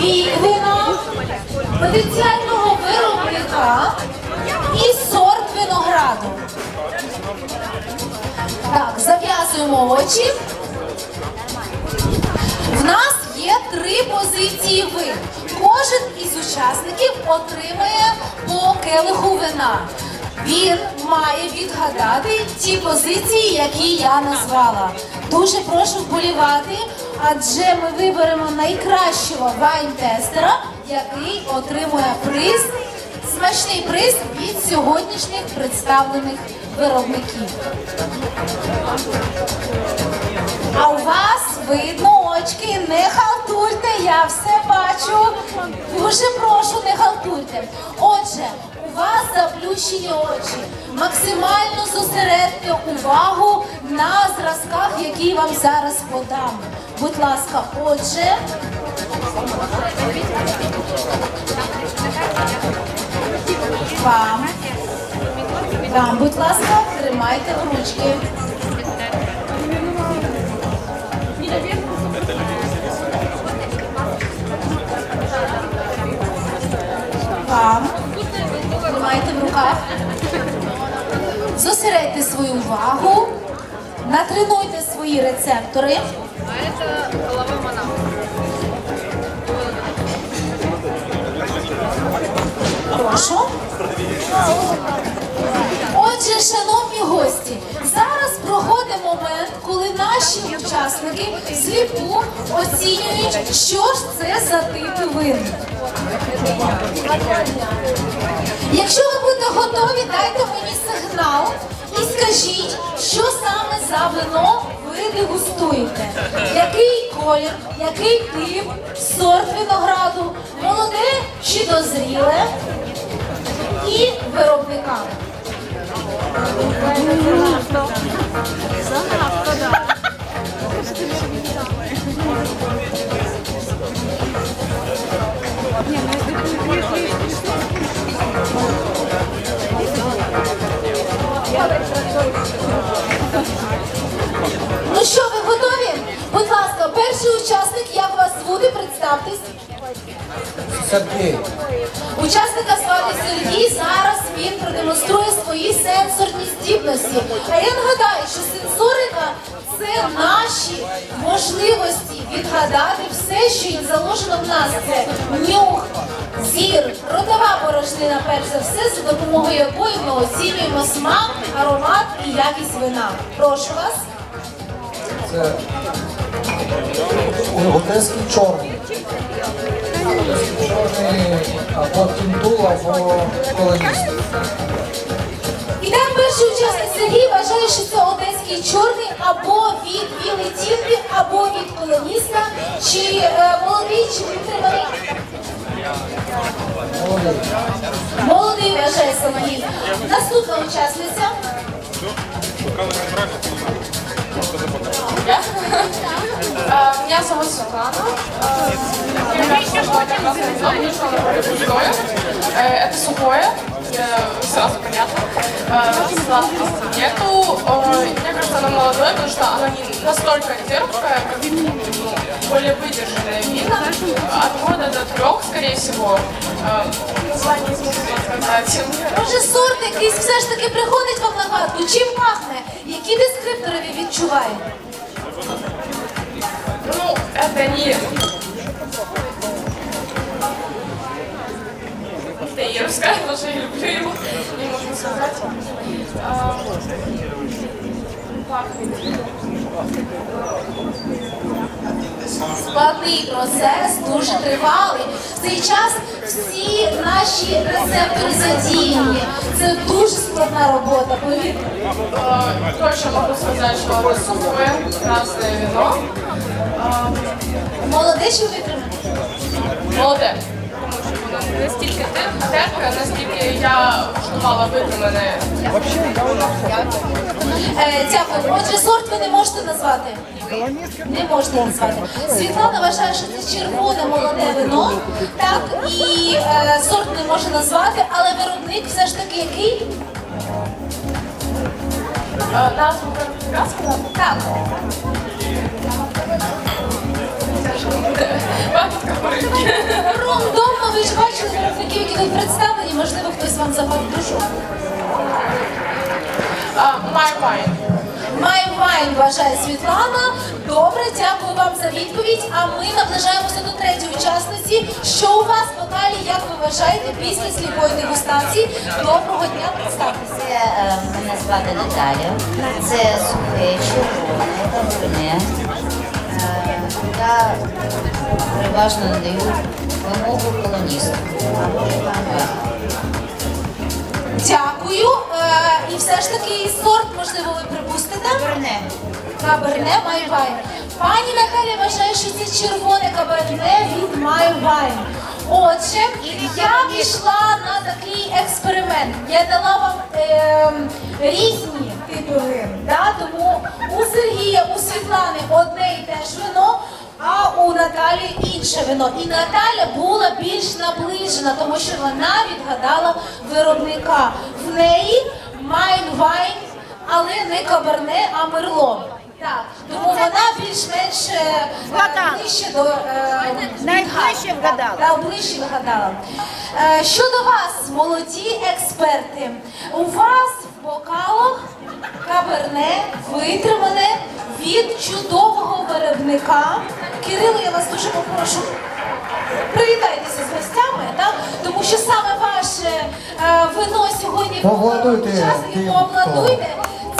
вина, потенціального виробника і сорт винограду. Так, зав'язуємо очі. В нас є три позиції вин. Кожен із учасників отримає по келиху вина. Він має відгадати ті позиції, які я назвала. Дуже прошу вболівати, адже ми виберемо найкращого вайн-тестера, який отримує приз, смачний приз від сьогоднішніх представлених виробників. А у вас видно очки, не халтурте, я все бачу. Дуже прошу, не халтурте. Отже, вас заплющені очі. Максимально зосередьте увагу на зразках, які вам зараз подам. Будь ласка, отже. Вам. Вам, будь ласка, тримайте ручки. Вам. Тримайте в руках. Зосередьте свою увагу. Натренуйте свої рецептори. Прошу. Отже, шановні гості, зараз проходить момент, коли наші учасники сліпу оцінюють, що ж це за типи вин. Якщо ви будете готові, дайте мені сигнал і скажіть, що саме за вино ви дегустуєте. Який колір, який тип, сорт винограду, молоде чи дозріле і виробника. Ну звути, представтесь. Сергій, Учасника звати Сергій. Зараз він продемонструє свої сенсорні здібності. А я нагадаю, що сенсорика це наші можливості відгадати все, що є заложено в нас. Це нюх, зір, ротова порожнина, перш за все, за допомогою якої ми оцінюємо смак, аромат і якість вина. Прошу вас. Це одеський чорний. Одеський чорний або тінтул, або колоніст. І так перший учасник Сергій вважає, що це одеський чорний або від білий тімпі, або від колоніста, чи е, молодий, чи витриманий. Молодий. Молодий вважає самогін. Наступна учасниця. Э, Меня зовут Светлана. Э, Я густое. Это сухое, э, сразу понятно. Э, Сладкого нету. Э, Мне кажется, оно молодое, потому что оно не настолько терпкое, как ну, более выдержанное вина. От года до трех, скорее всего. Э, Название не смогу сказать. Може, сорт якийсь все ж таки приходить вам на гадку? Чим пахне? Які дескриптори ви відчуваєте? Ну, это я потому что я люблю его, не можно сказать. А, Пахнет. Складний процес, дуже тривалий. В цей час всі наші рецептори задіяні. Це дуже складна робота, повірте. Точно можу сказати, що это сухое красное вино. А, Молоде чи витримане? Молоде. Настільки тер- терпке, наскільки я куштувала витримане. Е, дякую. Отже, сорт ви не можете назвати? Не можете назвати. Світлана вважає, що це червоне молоде вино. Так, і е, сорт не може назвати, але виробник все ж таки який? А, Назву виробника сказати? Так. Бабушка Маринки. ви представлені, можливо, хтось вам запав душу. My wine. Май вайн вважає Світлана. Добре, дякую вам за відповідь. А ми наближаємося до третьої учасниці. Що у вас в бокалі, як ви вважаєте, після сліпої дегустації? Доброго дня, представтеся. Е, мене звати Наталя. Це сухе, червоне, кабрине. Е, я переважно надаю вимогу Іван Дякую. Е, і все ж таки сорт, можливо, ви припустите? Кабрине. Каберне Майвайн. Пані Наталя вважає, що це червоне каберне від Майвайн. Отже, я пішла на такий експеримент. Я дала вам ем, різні типи вин. Да? Тому у Наталі інше вино. І Наталя була більш наближена, тому що вона відгадала виробника. В неї Майнвайн але не каберне, а мерло. Так, тому вона більш-менш е, ближче до е, Найближче вгадала. Так, ближче вгадала. Е, щодо вас, молоді експерти, у вас в бокалах каберне витримане від чудового виробника. Кирило, я вас дуже попрошу. Привітайтеся з гостями, так? тому що саме ваше е, вино сьогодні тим, пообладуйте.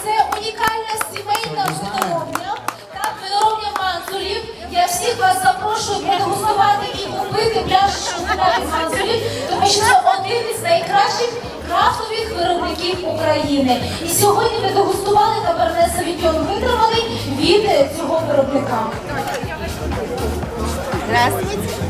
Це унікальна сімейна виноробня, так, виноробня Манзулів. Я всіх вас запрошую продегустувати і купити пляшечку від Манзулів, тому що це один із найкращих крафтових виробників України. І сьогодні ви дегустували каберне Савітьон витриманий від цього виробника. Здравствуйте.